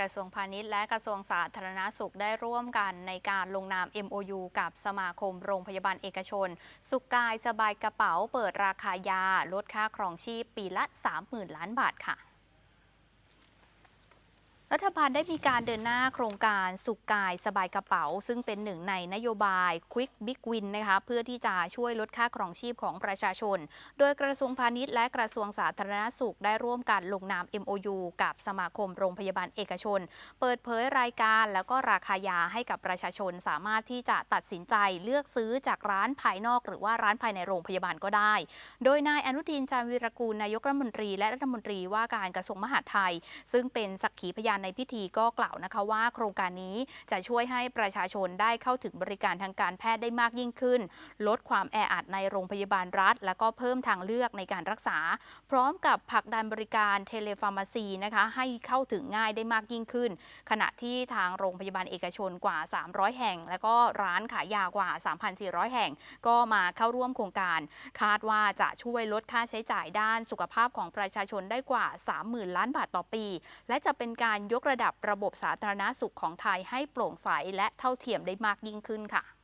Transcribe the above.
กระทรวงพาณิชย์และกระทรวงสาธารณาสุขได้ร่วมกันในการลงนาม MOU กับสมาคมโรงพยาบาลเอกชน สุขกายสบายกระเป๋าเปิดราคายา ลดค่าครองชีพปีละ 30,000 ล้านบาทค่ะ รัฐบาลได้มีการเดินหน้าโครงการสุขกายสบายกระเป๋า ซึ่งเป็นหนึ่งในนโยบาย Quick Big Win นะคะเพื่อที่จะช่วยลดค่าครองชีพของประชาชน โดยกระทรวงพาณิชย์และกระทรวงสาธารณสุขได้ร่วมกันลงนาม MOU กับสมาคมโรงพยาบาลเอกชน เปิดเผยรายการแล้วก็ราคายาให้กับประชาชน สามารถที่จะตัดสินใจเลือกซื้อจากร้านภายนอก หรือว่าร้านภายในโรงพยาบาลก็ได้ โดยนายอนุทินชาญวีรกูลนายกรัฐมนตรี และรัฐมนตรีว่าการกระทรวงมหาดไทย ซึ่งเป็นสักขีพยานในพิธีก็กล่าวนะคะว่า โครงการนี้จะช่วยให้ประชาชนได้เข้าถึงบริการทางการแพทย์ได้มากยิ่งขึ้น ลดความแออัดในโรงพยาบาลรัฐ แล้วก็เพิ่มทางเลือกในการรักษา พร้อมกับผลักดันบริการเทเลฟาร์มาซีนะคะให้เข้าถึงง่ายได้มากยิ่งขึ้น ขณะที่ทางโรงพยาบาลเอกชนกว่า 300 แห่ง แล้วก็ร้านขายยากว่า 3,400 แห่ง ก็มาเข้าร่วมโครงการ คาดว่าจะช่วยลดค่าใช้จ่ายด้านสุขภาพของประชาชนได้กว่า 30,000 ล้านบาทต่อปี และจะเป็นการยกระดับระบบสาธารณสุขของไทยให้โปร่งใสและเท่าเทียมได้มากยิ่งขึ้นค่ะ